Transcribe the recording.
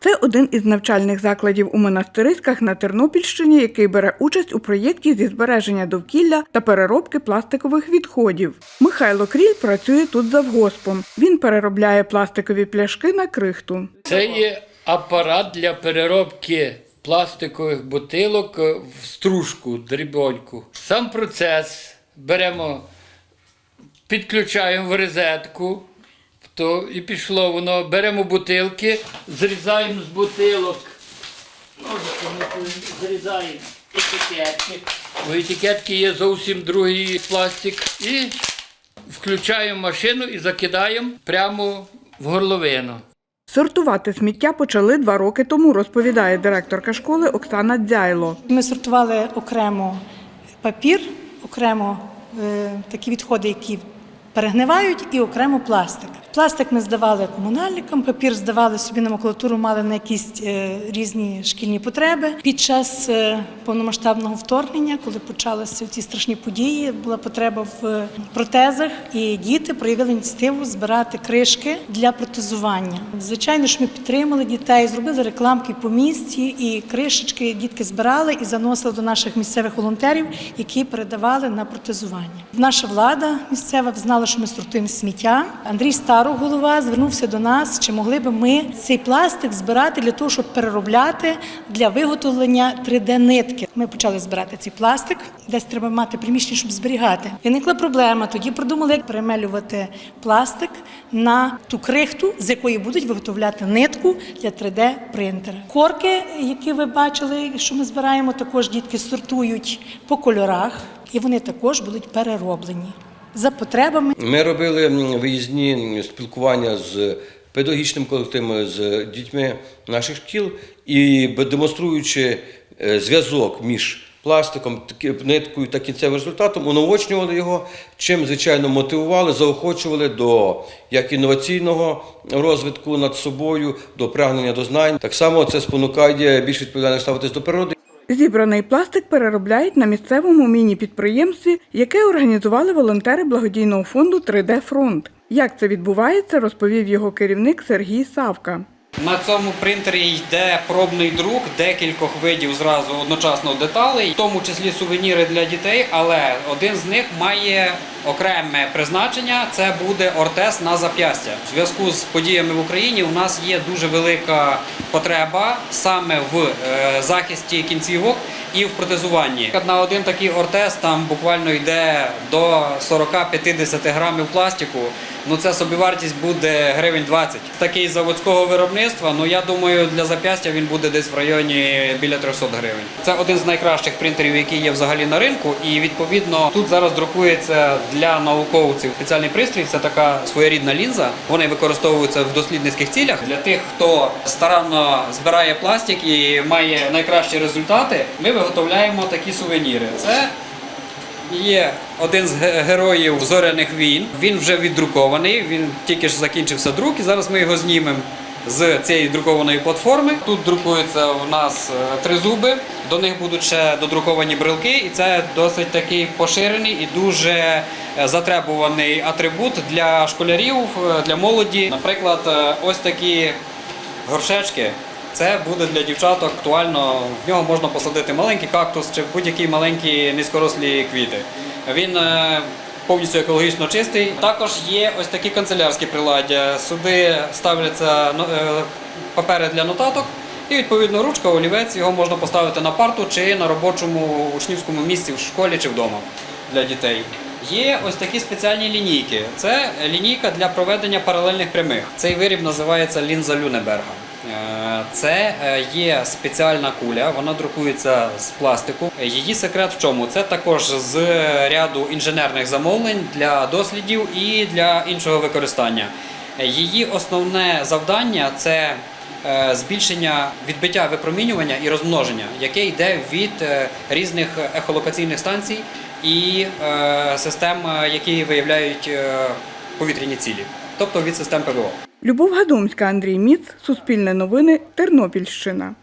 Це один із навчальних закладів у монастириськах на Тернопільщині, який бере участь у проєкті зі збереження довкілля та переробки пластикових відходів. Михайло Кріль працює тут завгоспом. Він переробляє пластикові пляшки на крихту. Це є апарат для переробки пластикових бутилок е, в стружку, дрібоньку. Сам процес беремо, підключаємо в розетку, то і пішло воно. Беремо бутилки, зрізаємо з бутилок. Зрізаємо етикетки. У етикетки є зовсім другий пластик. І включаємо машину і закидаємо прямо в горловину. Сортувати сміття почали два роки тому, розповідає директорка школи Оксана Дзяйло. Ми сортували окремо папір, окремо е, такі відходи, які перегнивають, і окремо пластик. Пластик ми здавали комунальникам, папір здавали собі на макулатуру, мали на якісь е, різні шкільні потреби. Під час е, повномасштабного вторгнення, коли почалися ці страшні події, була потреба в протезах, і діти проявили ініціативу збирати кришки для протезування. Звичайно ж, ми підтримали дітей, зробили рекламки по місті, і кришечки дітки збирали і заносили до наших місцевих волонтерів, які передавали на протезування. Наша влада місцева знала, що ми сортуємо сміття. Андрій Старо, голова, звернувся до нас, чи могли би ми цей пластик збирати для того, щоб переробляти для виготовлення 3D-нитки. Ми почали збирати цей пластик. Десь треба мати приміщення, щоб зберігати. Виникла проблема. Тоді придумали, як перемелювати пластик на ту крихту, з якої будуть виготовляти нитку для 3D-принтера. Корки, які ви бачили, що ми збираємо, також дітки сортують по кольорах, і вони також будуть перероблені за потребами. Ми робили виїзні спілкування з педагогічним колективом, з дітьми наших шкіл і демонструючи е, зв'язок між пластиком, ниткою та кінцевим результатом, унаочнювали його, чим, звичайно, мотивували, заохочували до як інноваційного розвитку над собою, до прагнення до знань. Так само це спонукає більш відповідально ставитись до природи. Зібраний пластик переробляють на місцевому міні-підприємстві, яке організували волонтери благодійного фонду 3D Фронт. Як це відбувається, розповів його керівник Сергій Савка. На цьому принтері йде пробний друк декількох видів зразу одночасно деталей, в тому числі сувеніри для дітей, але один з них має окреме призначення. Це буде ортез на зап'ястя. В зв'язку з подіями в Україні у нас є дуже велика потреба саме в е, захисті кінцівок і в протезуванні. На один такий ортез там буквально йде до 40-50 грамів пластику. Ну це собівартість буде гривень 20. Такий заводського виробництва. Ну я думаю, для зап'ястя він буде десь в районі біля 300 гривень. Це один з найкращих принтерів, який є взагалі на ринку. І відповідно тут зараз друкується для науковців спеціальний пристрій. Це така своєрідна лінза. Вони використовуються в дослідницьких цілях. Для тих, хто старанно збирає пластик і має найкращі результати, ми виготовляємо такі сувеніри. Це Є один з героїв зоряних війн. Він вже віддрукований. Він тільки ж закінчився друк, і зараз ми його знімемо з цієї друкованої платформи. Тут друкується у нас е, три зуби. До них будуть ще додруковані брелки, і це досить такий поширений і дуже е, затребуваний атрибут для школярів, е, для молоді. Наприклад, ось такі горшечки. Це буде для дівчаток актуально. В нього можна посадити маленький кактус чи будь-які маленькі низькорослі квіти. Він е, повністю екологічно чистий. Також є ось такі канцелярські приладдя. Сюди ставляться ну, е, папери для нотаток. І відповідно ручка, олівець, його можна поставити на парту чи на робочому учнівському місці в школі чи вдома для дітей. Є ось такі спеціальні лінійки. Це лінійка для проведення паралельних прямих. Цей виріб називається лінза Люнеберга. Е, Це е, є спеціальна куля, вона друкується з пластику. Її секрет в чому? Це також з ряду інженерних замовлень для дослідів і для іншого використання. Її основне завдання це е, збільшення відбиття випромінювання і розмноження, яке йде від різних ехолокаційних станцій і систем, які виявляють повітряні цілі, тобто від систем ПВО. Любов Гадомська, Андрій Міц, Суспільне новини, Тернопільщина.